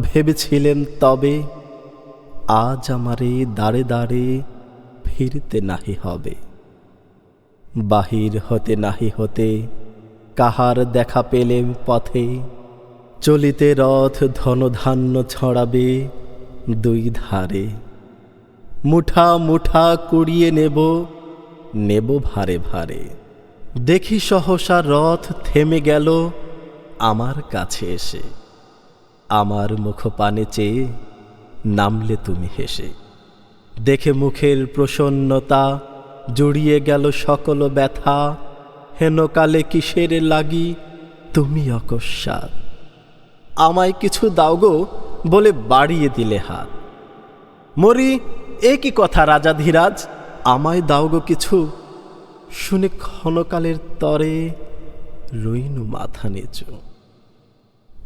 ভেবেছিলেন, তবে আজ আমারে দাঁড়ে দাঁড়ে ফিরতে নাহি হবে। বাহির হতে নাহি হতে কাহার দেখা পেলেম পথে চলিতে রথ ধনধান্য ছড়াবে দুই ধারে। মুঠা মুঠা কুড়িয়ে নেব নেব ভারে ভারে। দেখি সহসা রথ থেমে গেল আমার কাছে এসে। আমার মুখপানে চেয়ে নামলে তুমি হেসে। দেখে মুখের প্রসন্নতা জড়িয়ে গেল সকল ব্যথা। হেনকালে কিসের লাগি তুমি অকস্মাৎ? আমায় কিছু দাও গো বলে বাড়িয়ে দিলে হাত। মরি, এ কি কথা রাজা ধীরাজ? আমায় দাও গো কিছু। শুনে ক্ষণকালের তরে রইনু মাথা নিচু।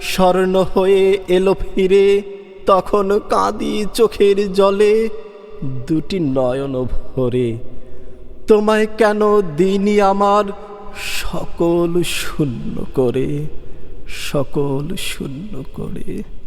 স্বর্ণ হয়ে এলো ফিরে, তখন কাঁদি চোখের জলে। দুটি নয়ন ভরে, তোমায় কেন দিনই আমার? সকল শূন্য করে, সকল শূন্য করে।